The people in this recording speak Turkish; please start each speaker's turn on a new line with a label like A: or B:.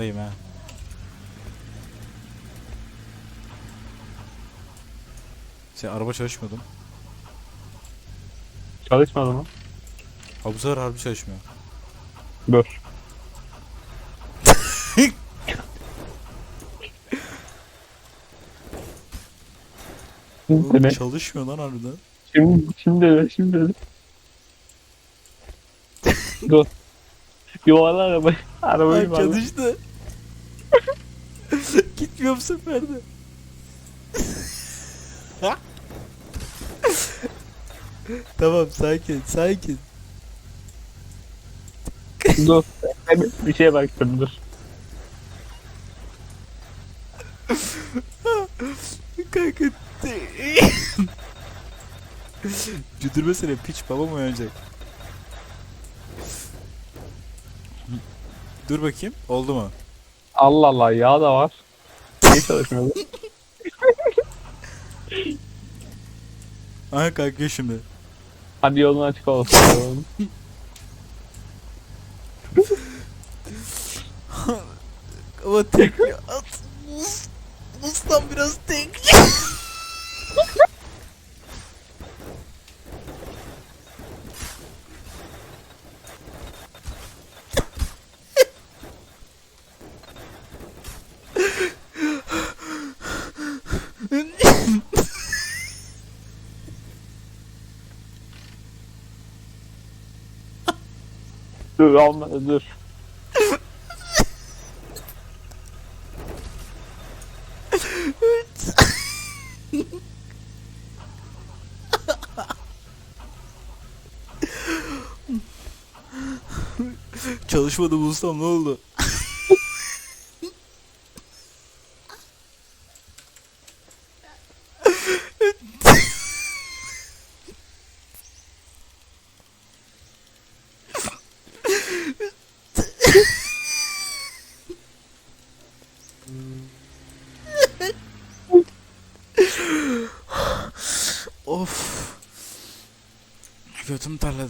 A: farkındayım ha. Şey araba çalışmıyordu. mu?
B: Çalışmadı mı?
A: Ha bu sefer harbi çalışmıyor.
B: Dur.
A: Oğlum
B: Şimdi
A: çalışmıyor lan harbiden.
B: Şimdi, şimdi şimdi. Dur. Yuvarla arabayı. Arabayı yuvarla.
A: çalıştı. Gitmiyor bu sefer de. tamam sakin sakin.
B: Dur. Ben bir- şeye baktım dur.
A: Kanka. Güdürmesene piç babam uyanacak. Dur bakayım oldu mu?
B: Allah Allah yağ da var. Niye çalışmıyor?
A: Aha kalkıyor şimdi.
B: Hadi yolun açık olsun.
A: Ama tek at. Muz. Muzdan biraz tek.
B: Dur olmadı dur.
A: Çalışmadı bu ustam ne oldu? Of. Götüm terledi.